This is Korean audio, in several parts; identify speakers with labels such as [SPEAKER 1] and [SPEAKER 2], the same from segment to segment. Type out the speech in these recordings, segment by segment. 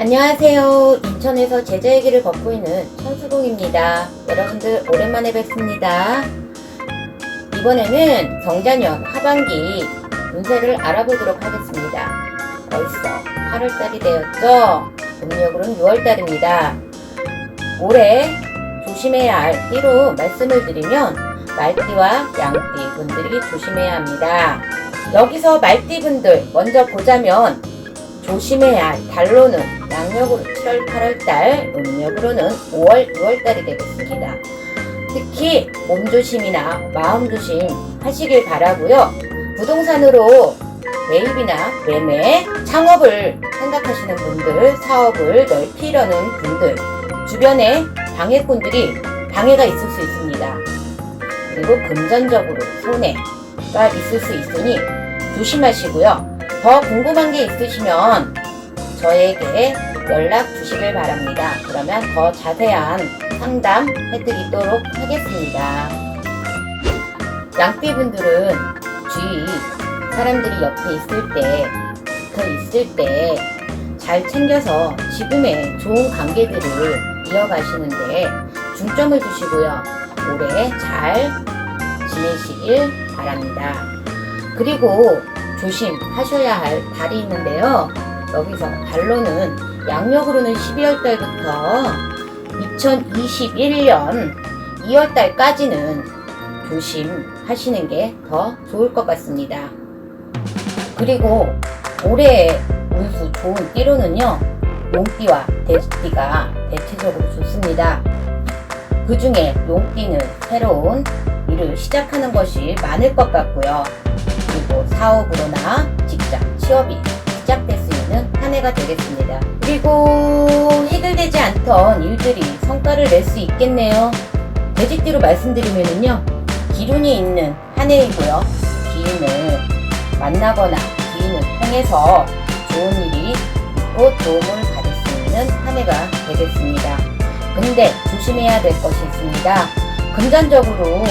[SPEAKER 1] 안녕하세요. 인천에서 제자의 길을 걷고 있는 천수봉입니다. 여러분들 오랜만에 뵙습니다. 이번에는 경자년 하반기 운세를 알아보도록 하겠습니다. 벌써 8월달이 되었죠? 음력으로는 6월달입니다. 올해 조심해야 할 띠로 말씀을 드리면 말띠와 양띠 분들이 조심해야 합니다. 여기서 말띠 분들 먼저 보자면 조심해야 할 달로는 양력으로 7월, 8월 달, 음력으로는 5월, 6월 달이 되겠습니다. 특히 몸조심이나 마음조심 하시길 바라고요. 부동산으로 매입이나 매매, 창업을 생각하시는 분들, 사업을 넓히려는 분들, 주변에 방해꾼들이 방해가 있을 수 있습니다. 그리고 금전적으로 손해가 있을 수 있으니 조심하시고요. 더 궁금한 게 있으시면 저에게 연락 주시길 바랍니다. 그러면 더 자세한 상담 해 드리도록 하겠습니다. 양띠분들은 주위 사람들이 옆에 있을 때, 붙어 있을 때 잘 챙겨서 지금의 좋은 관계들을 이어가시는데 중점을 두시고요. 올해 잘 지내시길 바랍니다. 그리고 조심하셔야 할 달이 있는데요. 여기서 달로는 양력으로는 12월 달부터 2021년 2월 달까지는 조심하시는 게 더 좋을 것 같습니다. 그리고 올해 운수 좋은 띠로는요. 용띠와 돼지띠가 대체적으로 좋습니다. 그 중에 용띠는 새로운 일을 시작하는 것이 많을 것 같고요. 그리고 사업으로나 직장, 취업이 시작될 수 있는 한 해가 되겠습니다. 그리고 해결되지 않던 일들이 성과를 낼 수 있겠네요. 돼지띠로 말씀드리면요. 기운이 있는 한 해이고요. 기운을 만나거나 기운을 통해서 좋은 일이 있고 도움을 받을 수 있는 한 해가 되겠습니다. 근데 조심해야 될 것이 있습니다. 금전적으로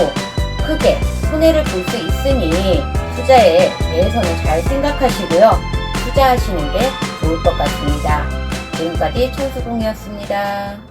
[SPEAKER 1] 크게 손해를 볼 수 있으니 투자에 대해서는 잘 생각하시고요. 투자하시는 게 좋을 것 같습니다. 지금까지 천수공이었습니다.